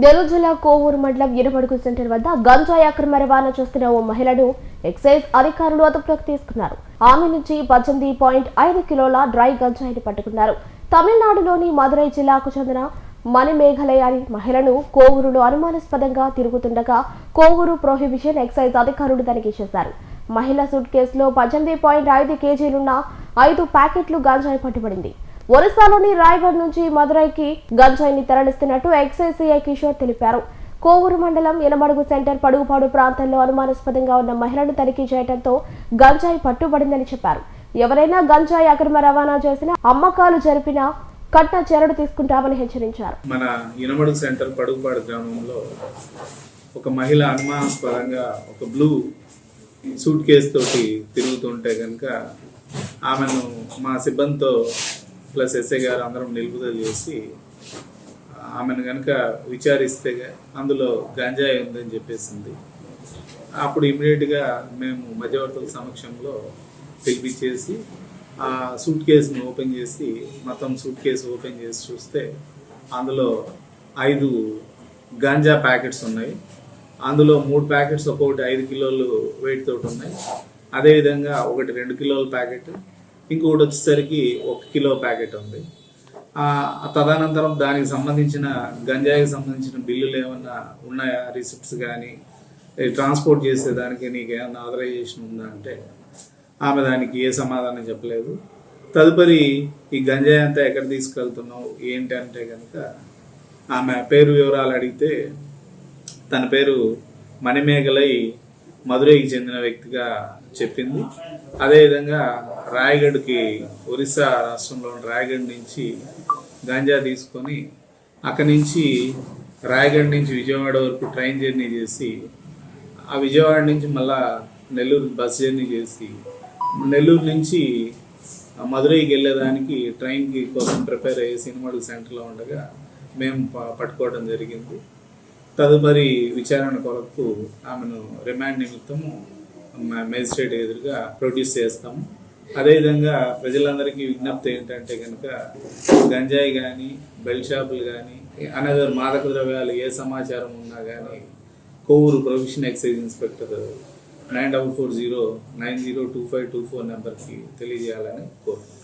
నెల్లూరు జిల్లా కోవూరు మండలం ఇరుమడుగు సెంటర్ వద్ద గంజాయి అక్రమ రవాణా చేస్తున్న ఓ మహిళను ఎక్సైజ్ అధికారులు అదుపులోకి తీసుకున్నారు. ఆమె నుంచి పద్దెనిమిది పాయింట్ ఐదు కిలోల డ్రై గంజాయిని పట్టుకున్నారు. తమిళనాడులోని మదురై జిల్లాకు చెందిన మణిమేఘలయ అనే మహిళను కోవూరులో అనుమానాస్పదంగా తిరుగుతుండగా కోవూరు ప్రొహిబిషన్ ఎక్సైజ్ అధికారులు తనిఖీ చేశారు. మహిళ సూట్ కేసులో పద్దెనిమిది పాయింట్ ఐదు కేజీలున్న ఐదు ప్యాకెట్లు గంజాయి పట్టుబడింది. ఒరిస్సాలోని రాయగఢ్ నుంచి మదురైకి గంజాయిని తరలిస్తున్నట్టు ఎక్సైసీఐ కిషోర్ తెలిపారు. కోవూరు మండలం ఎనమడుగు సెంటర్ పడుగుపాడు ప్రాంతంలో అనుమానాస్పదంగా ఉన్న మహిళను తనిఖీ చేయడంతో గంజాయి పట్టుబడిందని చెప్పారు. ఎవరైనా గంజాయి అక్రమ రవాణా చేసినా అమ్మకాలు జరిపిన కట్న చర్యలు తీసుకుంటామని హెచ్చరించారు. మన ఇనమడుగు సెంటర్ పడుగుపాడు గ్రామంలో ఒక మహిళ అనుమానాస్పదంగా ఒక బ్లూ సూట్ కేసు తోటి తిరుగుతుంటే కనుక ఆమెను మా సిబ్బందితో ప్లస్ ఎస్ఐ గారు అందరం నిలుపుదల చేసి ఆమెను కనుక విచారిస్తే అందులో గంజాయి ఉందని చెప్పేసింది. అప్పుడు ఇమీడియట్గా మేము మధ్యవర్తుల సమక్షంలో పిలిపించేసి ఆ సూట్ కేసును ఓపెన్ చేసి మొత్తం సూట్ కేసు ఓపెన్ చేసి చూస్తే అందులో ఐదు గాంజా ప్యాకెట్స్ ఉన్నాయి. అందులో మూడు ప్యాకెట్స్ ఒక్కొక్కటి ఐదు కిలోలు వెయిట్ తోటి ఉన్నాయి. అదేవిధంగా ఒకటి రెండు కిలోల ప్యాకెట్ ఇంకొకటి వచ్చేసరికి ఒక కిలో ప్యాకెట్ ఉంది. తదనంతరం దానికి సంబంధించిన గంజాయికి సంబంధించిన బిల్లులు ఏమన్నా ఉన్నాయా? రిసిప్ట్స్ కానీ ట్రాన్స్పోర్ట్ చేసే దానికి నీకు ఏమన్నా ఆథరైజేషన్ ఉందా అంటే ఆమె దానికి ఏ సమాధానం చెప్పలేదు. తదుపరి ఈ గంజాయి అంతా ఎక్కడ తీసుకెళ్తున్నావు? ఏంటి అంటే కనుక ఆమె పేరు వివరాలు అడిగితే తన పేరు మణిమేఘలై మధురైకి చెందిన వ్యక్తిగా చెప్పింది. అదేవిధంగా రాయగఢ్కి ఒరిస్సా రాష్ట్రంలోని రాయగఢ్ నుంచి గాంజా తీసుకొని అక్కడి నుంచి రాయగఢ్ నుంచి విజయవాడ వరకు ట్రైన్ జర్నీ చేసి ఆ విజయవాడ నుంచి మళ్ళా నెల్లూరు బస్ జర్నీ చేసి నెల్లూరు నుంచి మధురైకి వెళ్ళేదానికి ట్రైన్కి కోసం ప్రిపేర్ అయ్యే సినిమాడు సెంటర్లో ఉండగా మేము ప- పట్టుకోవడం జరిగింది. తదుపరి విచారణ కొరకు ఆమెను రిమాండ్ నిమిత్తము మేజిస్ట్రేట్ ఎదురుగా ప్రొడ్యూస్ చేస్తాము. అదేవిధంగా ప్రజలందరికీ విజ్ఞప్తి ఏంటంటే కనుక గంజాయి కానీ బెల్ షాపులు కానీ అనదర్ మాదక ద్రవ్యాలు ఏ సమాచారం ఉన్నా కానీ Kovur prohibition excise inspector nine double four zero nine zero two five two four నెంబర్కి తెలియజేయాలని కోరుతున్నాను